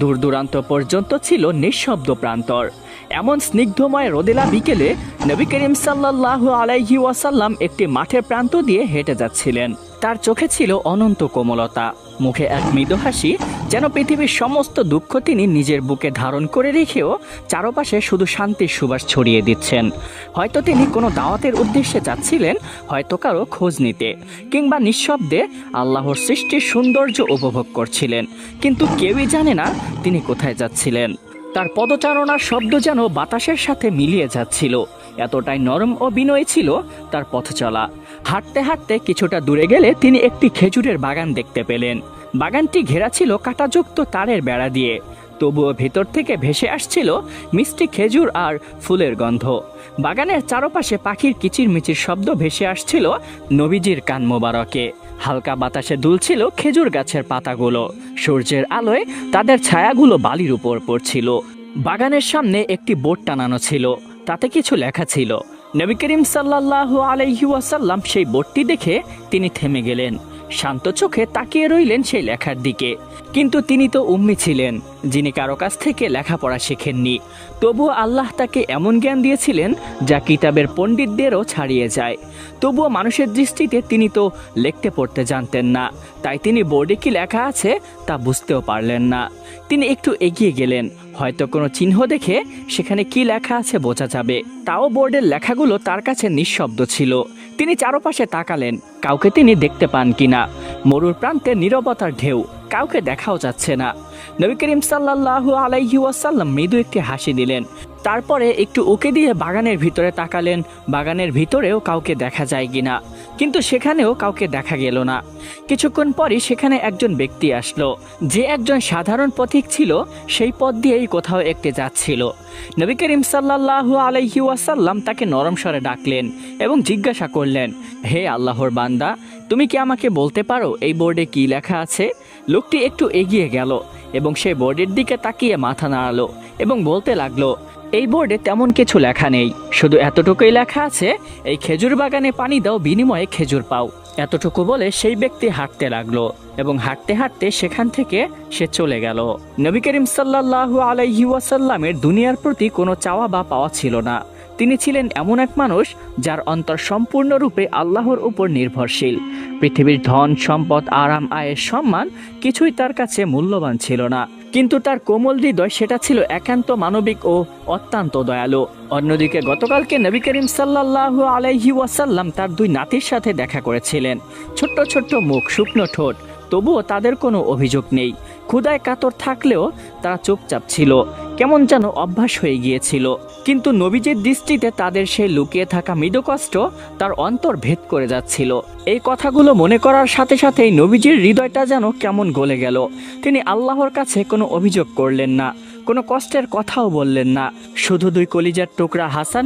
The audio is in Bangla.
দূর দূরান্ত পর্যন্ত ছিল নিঃশব্দ প্রান্তর। এমন স্নিগ্ধময় রোদেলা বিকেলে নবী করিম সাল্লাহ আলাইহি ওয়াসাল্লাম একটি মাঠের প্রান্ত দিয়ে হেঁটে যাচ্ছিলেন। তার চোখে ছিল অনন্ত কোমলতা। মুখে এক মৃদু হাসি যেন পৃথিবীর সমস্ত দুঃখ তিনি নিজের বুকে ধারণ করে রেখেও চারপাশে শুধু শান্তির সুবাস ছড়িয়ে দিচ্ছেন। হয়তো তিনি কোনো দাওয়াতের উদ্দেশ্যে যাচ্ছিলেন, হয়তো কারও খোঁজ নিতে, কিংবা নিঃশব্দে আল্লাহর সৃষ্টির সৌন্দর্য উপভোগ করছিলেন। কিন্তু কেউই জানে না তিনি কোথায় যাচ্ছিলেন। তার পদচারণার শব্দ যেন বাতাসের সাথে মিলিয়ে যাচ্ছিল। এতটাই নরম ও বিনয়ী ছিল তার পথ চলা হাঁটতে হাঁটতে কিছুটা দূরে গেলে তিনি একটি খেজুরের বাগান দেখতে পেলেন। বাগানটি ঘেরা ছিল কাঁটাযুক্ত তারের বেড়া দিয়ে। তবুও ভেতর থেকে ভেসে আসছিল মিষ্টি খেজুর আর ফুলের গন্ধ। বাগানের চারপাশে পাখির কিচিরমিচির শব্দ ভেসে আসছিল নবীজির কান মোবারকে। হালকা বাতাসে দুলছিল খেজুর গাছের পাতাগুলো। সূর্যের আলোয় তাদের ছায়াগুলো বালির উপর পড়ছিল। বাগানের সামনে একটি বোর্ড টানানো ছিল, তাতে কিছু লেখা ছিল। নবী করিম সাল্লাহ আলাইহি ওয়াসাল্লাম সেই বোর্ডটি দেখে তিনি থেমে গেলেন। শান্ত চোখে তাকিয়ে রইলেন সেই লেখার দিকে। কিন্তু তিনি তো উম্মি ছিলেন। যিনি কারও কাছ থেকে লেখাপড়া শেখেননি। তবুও আল্লাহ তাকে এমন জ্ঞান দিয়েছিলেন, যা কিতাবের পণ্ডিতদেরও ছাড়িয়ে যায়। তবুও মানুষের দৃষ্টিতে তিনি তো লিখতে পড়তে জানতেন না। তাই তিনি বোর্ডে কি লেখা আছে, তা বুঝতেও পারলেন না। তিনি একটু এগিয়ে গেলেন। হয়তো কোনো চিহ্ন দেখে সেখানে কি লেখা আছে বোঝা যাবে। তাও বোর্ডের লেখাগুলো তার কাছে নিঃশব্দ ছিল। তিনি চারপাশে তাকালেন। কাউকে তিনি দেখতে পান কিনা। মরুর প্রান্তে নীরবতার ঢেউ। কাউকে দেখাও যাচ্ছে না। নবী করিম সাল্লাহ আলাইহি ওয়াসাল্লাম মৃদু একটি হাসি দিলেন। তারপরে একটু উকে দিয়ে বাগানের ভিতরে তাকালেন। বাগানের ভিতরেও কাউকে দেখা যায় কিনা। কিন্তু সেখানেও কাউকে দেখা গেল না। কিছুক্ষণ পরই সেখানে একজন ব্যক্তি আসলো। যে একজন সাধারণ পথিক ছিল, সেই পথ দিয়েই কোথাও একটি যাচ্ছিল নবী করিম সাল্লাহ আলাইহি ওয়াসাল্লাম তাকে নরম স্বরে ডাকলেন এবং জিজ্ঞাসা করলেন, হে আল্লাহর বান্দা, তুমি কি আমাকে বলতে পারো এই বোর্ডে কি লেখা আছে? লোকটি একটু এগিয়ে গেল। এবং সে বোর্ডের দিকে তাকিয়ে মাথা নাড়ালো এবং বলতে লাগল, এই বোর্ডে তেমন কিছু লেখা নেই। শুধু এতটুকুই লেখা আছে, এই খেজুর বাগানে পানি দাও, বিনিময়ে খেজুর পাও। এতটুকু বলে সেই ব্যক্তি হাঁটতে লাগল এবং হাঁটতে হাঁটতে সেখান থেকে সে চলে গেল। নবী করিম সাল্লাহ আলাইহি ওয়াসাল্লামের দুনিয়ার প্রতি কোনো চাওয়া বা পাওয়া ছিল না। তিনি ছিলেন এমন এক মানুষ যার অন্তর সম্পূর্ণরূপে আল্লাহর উপর নির্ভরশীল। পৃথিবীর ধন, সম্পদ, আরাম, আয়ের সম্মান কিছুই তার কাছে মূল্যবান ছিল না। কিন্তু তার কোমল হৃদয় সেটা ছিল একান্ত মানবিক ও অত্যন্ত দয়ালু। অন্যদিকে গতকালকে নবী করিম সাল্লাহ আলাইহি ওয়াসাল্লাম তার দুই নাতির সাথে দেখা করেছিলেন। ছোট্ট ছোট্ট মুখ, শুকনো ঠোঁট, তবুও তাদের কোনো অভিযোগ নেই। ক্ষুদায় কাতর থাকলেও তারা চুপচাপ ছিল। কেমন যেন অভ্যাস হয়ে গিয়েছিল। কিন্তু নবীজির দৃষ্টিতে তাদের সেই লুকিয়ে থাকা মৃদু কষ্ট তার অন্তর ভেদ করে যাচ্ছিল। এই কথাগুলো মনে করার সাথে সাথেই নবীজির হৃদয়টা যেন কেমন গলে গেল। তিনি আল্লাহর কাছে কোনো অভিযোগ করলেন না, কোনো কষ্টের কথাও বললেন না। শুধু দুই কলিজার টুকরা হাসান